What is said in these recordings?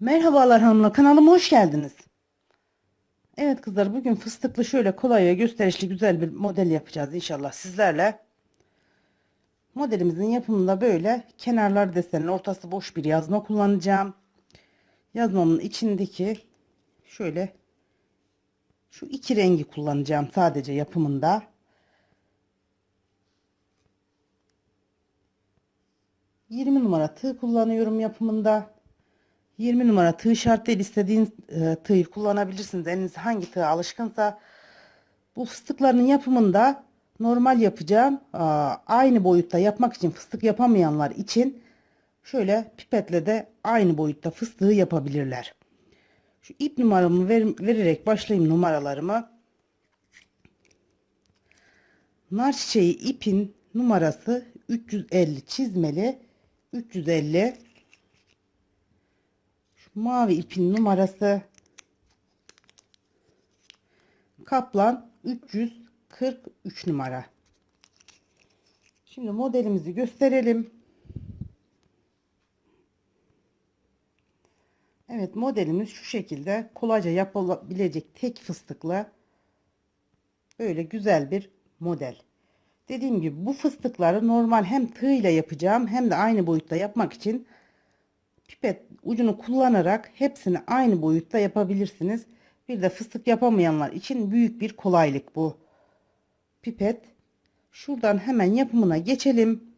Merhabalar hanımlar kanalıma hoş geldiniz. Evet kızlar bugün fıstıklı şöyle kolay ve gösterişli güzel bir model yapacağız inşallah sizlerle. Modelimizin yapımında böyle kenarlar desenin ortası boş bir yazma kullanacağım. Yazmamın içindeki şöyle şu iki rengi kullanacağım sadece yapımında. Yirmi numara tığ kullanıyorum yapımında. 20 numara tığ şart değil istediğiniz e, tığı kullanabilirsiniz. Eliniz hangi tığa alışkınsa bu fıstıkların yapımında normal yapacağım aa, aynı boyutta yapmak için fıstık yapamayanlar için şöyle pipetle de aynı boyutta fıstığı yapabilirler. Şu ip numaramı ver, vererek başlayayım numaralarımı. Nar çiçeği ipin numarası 350 çizmeli 350 mavi ipin numarası. Kaplan 343 numara. Şimdi modelimizi gösterelim. Evet modelimiz şu şekilde kolayca yapılabilecek tek fıstıklı böyle güzel bir model. Dediğim gibi bu fıstıkları normal hem tığ ile yapacağım hem de aynı boyutta yapmak için pipet ucunu kullanarak hepsini aynı boyutta yapabilirsiniz. Bir de fıstık yapamayanlar için büyük bir kolaylık bu pipet. Şuradan hemen yapımına geçelim.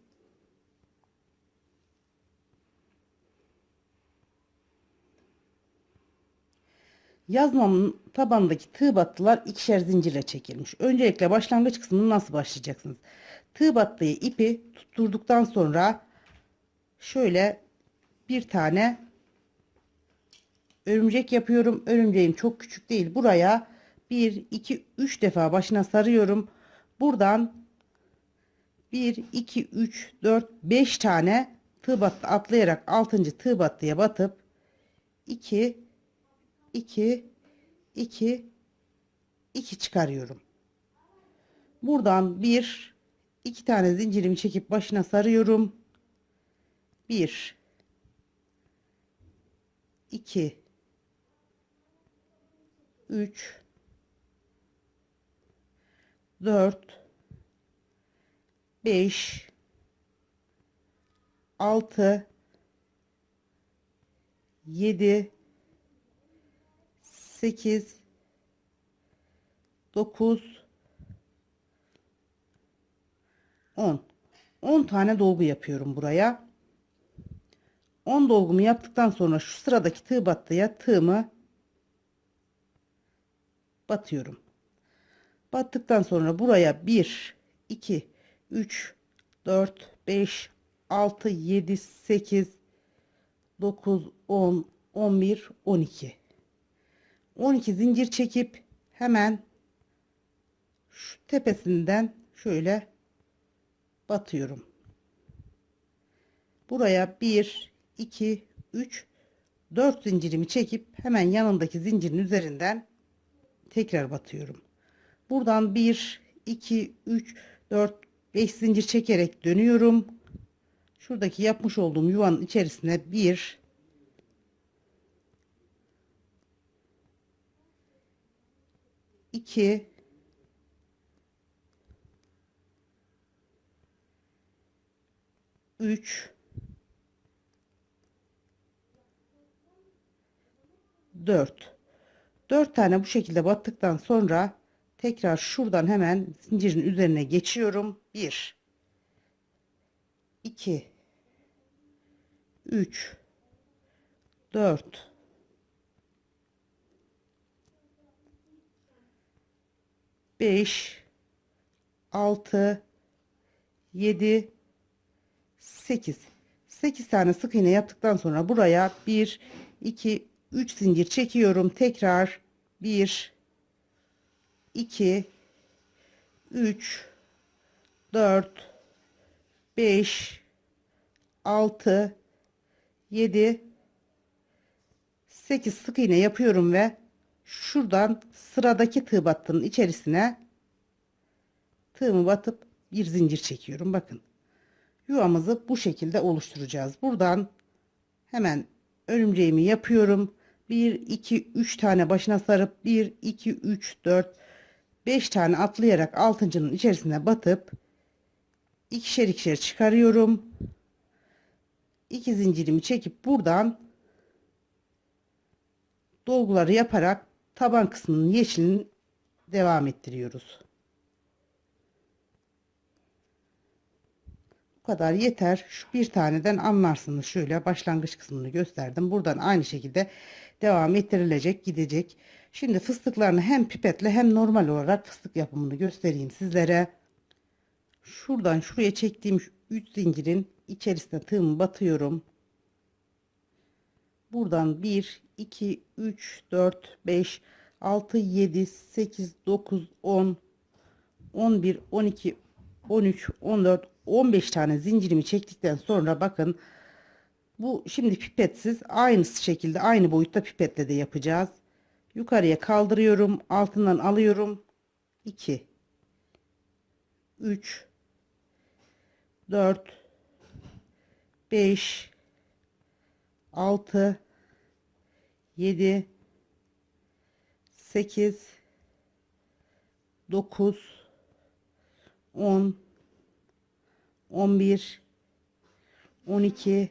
Yazmamın tabandaki tığ battılar ikişer zincirle çekilmiş. Öncelikle başlangıç kısmını nasıl başlayacaksınız? Tığ battığı ipi tutturduktan sonra şöyle bir tane örümcek yapıyorum. Örümceğim çok küçük değil. Buraya 1, 2, 3 defa başına sarıyorum. Buradan 1, 2, 3, 4, 5 tane tığ battı atlayarak 6. tığ battıya batıp 2, 2, 2, 2 çıkarıyorum. Buradan 1, 2 tane zincirimi çekip başına sarıyorum. 1, 2 3 4 5 6 7 8 9 10 10 tane dolgu yapıyorum buraya 10 dolgumu yaptıktan sonra şu sıradaki tığ battıya tığımı batıyorum. Battıktan sonra buraya 1 2 3 4 5 6 7 8 9 10 11 12 12 zincir çekip hemen şu tepesinden şöyle batıyorum. Buraya 1 2 3 4 zincirimi çekip hemen yanındaki zincirin üzerinden tekrar batıyorum. Buradan 1 2 3 4 5 zincir çekerek dönüyorum. Şuradaki yapmış olduğum yuvanın içerisine 1 2 3 4 4 tane bu şekilde battıktan sonra tekrar şuradan hemen zincirin üzerine geçiyorum. 1 2 3 4 5 6 7 8 8 tane sık iğne yaptıktan sonra buraya 1 2 3 zincir çekiyorum. Tekrar 1 2 3 4 5 6 7 8 sık iğne yapıyorum ve şuradan sıradaki tığ battının içerisine tığımı batıp bir zincir çekiyorum. Bakın yuvamızı bu şekilde oluşturacağız. Buradan hemen örümceğimi yapıyorum. 1 2 3 tane başına sarıp 1 2 3 4 5 tane atlayarak altıncının içerisine batıp ikişer ikişer çıkarıyorum. 2 zincirimi çekip buradan dolguları yaparak taban kısmının yeşilini devam ettiriyoruz. Bu kadar yeter. Şu bir taneden anlarsınız. Şöyle başlangıç kısmını gösterdim. Buradan aynı şekilde devam ettirilecek, gidecek. Şimdi fıstıklarını hem pipetle hem normal olarak fıstık yapımını göstereyim sizlere. Şuradan şuraya çektiğim 3 zincirin içerisine tığımı batıyorum. Buradan 1, 2, 3, 4, 5, 6, 7, 8, 9, 10, 11, 12, 13, 14, 15 tane zincirimi çektikten sonra bakın bu şimdi pipetsiz aynı şekilde aynı boyutta pipetle de yapacağız. Yukarıya kaldırıyorum. Altından alıyorum. 2 3 4 5 6 7 8 9 10 11 12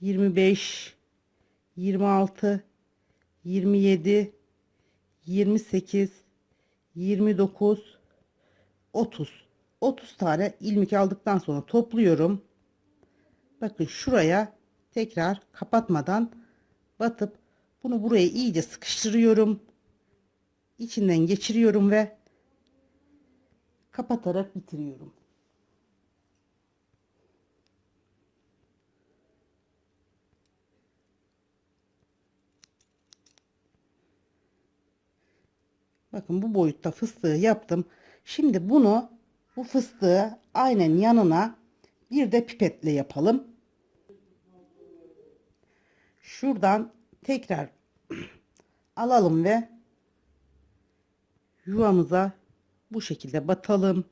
25 26 27 28 29 30 30 tane ilmek aldıktan sonra topluyorum. Bakın şuraya tekrar kapatmadan batıp bunu buraya iyice sıkıştırıyorum. İçinden geçiriyorum ve kapatarak bitiriyorum. Bakın bu boyutta fıstığı yaptım. Şimdi bunu bu fıstığı aynen yanına bir de pipetle yapalım. Şuradan tekrar alalım ve yuvamıza bu şekilde batalım.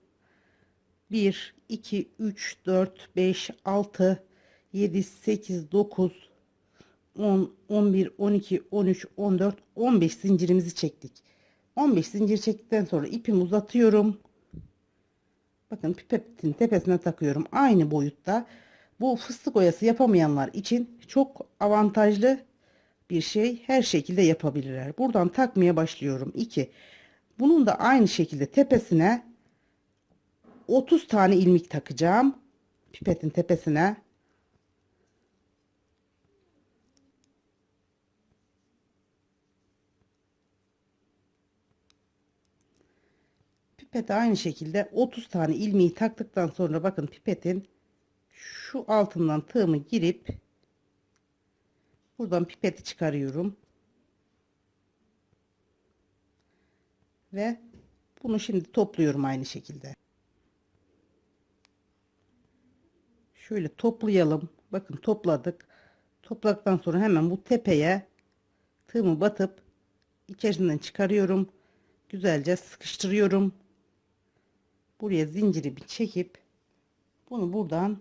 1 2 3 4 5 6 7 8 9 10 11 12 13 14 15 zincirimizi çektik. 15 zincir çektikten sonra ipimi uzatıyorum. Bakın pipetin tepesine takıyorum. Aynı boyutta. Bu fıstık oyası yapamayanlar için çok avantajlı bir şey. Her şekilde yapabilirler. Buradan takmaya başlıyorum. 2. Bunun da aynı şekilde tepesine 30 tane ilmek takacağım. Pipetin tepesine. Pipete aynı şekilde 30 tane ilmeği taktıktan sonra bakın pipetin şu altından tığımı girip buradan pipeti çıkarıyorum. Ve bunu şimdi topluyorum aynı şekilde. Şöyle toplayalım. Bakın topladık. Topladıktan sonra hemen bu tepeye tığımı batıp içerisinden çıkarıyorum. Güzelce sıkıştırıyorum buraya zinciri bir çekip bunu buradan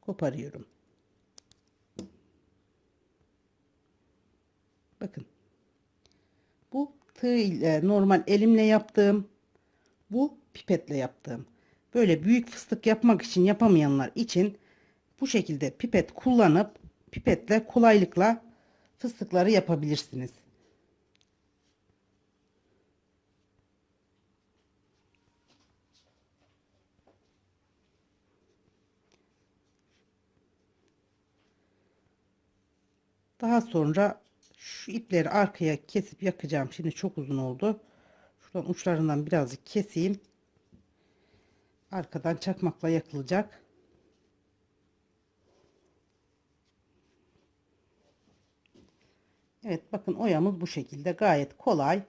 koparıyorum. Bakın. Bu tığ ile normal elimle yaptığım bu pipetle yaptığım. Böyle büyük fıstık yapmak için yapamayanlar için bu şekilde pipet kullanıp pipetle kolaylıkla fıstıkları yapabilirsiniz. Daha sonra şu ipleri arkaya kesip yakacağım. Şimdi çok uzun oldu. Şuradan uçlarından birazcık keseyim. Arkadan çakmakla yakılacak. Evet bakın oyamız bu şekilde gayet kolay.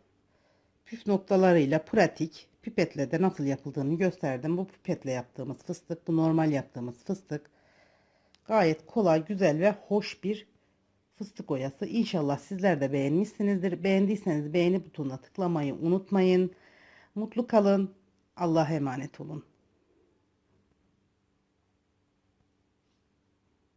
Püf noktalarıyla pratik. Pipetle de nasıl yapıldığını gösterdim. Bu pipetle yaptığımız fıstık, bu normal yaptığımız fıstık. Gayet kolay, güzel ve hoş bir fıstık oyası. İnşallah sizler de beğenmişsinizdir. Beğendiyseniz beğeni butonuna tıklamayı unutmayın. Mutlu kalın. Allah'a emanet olun.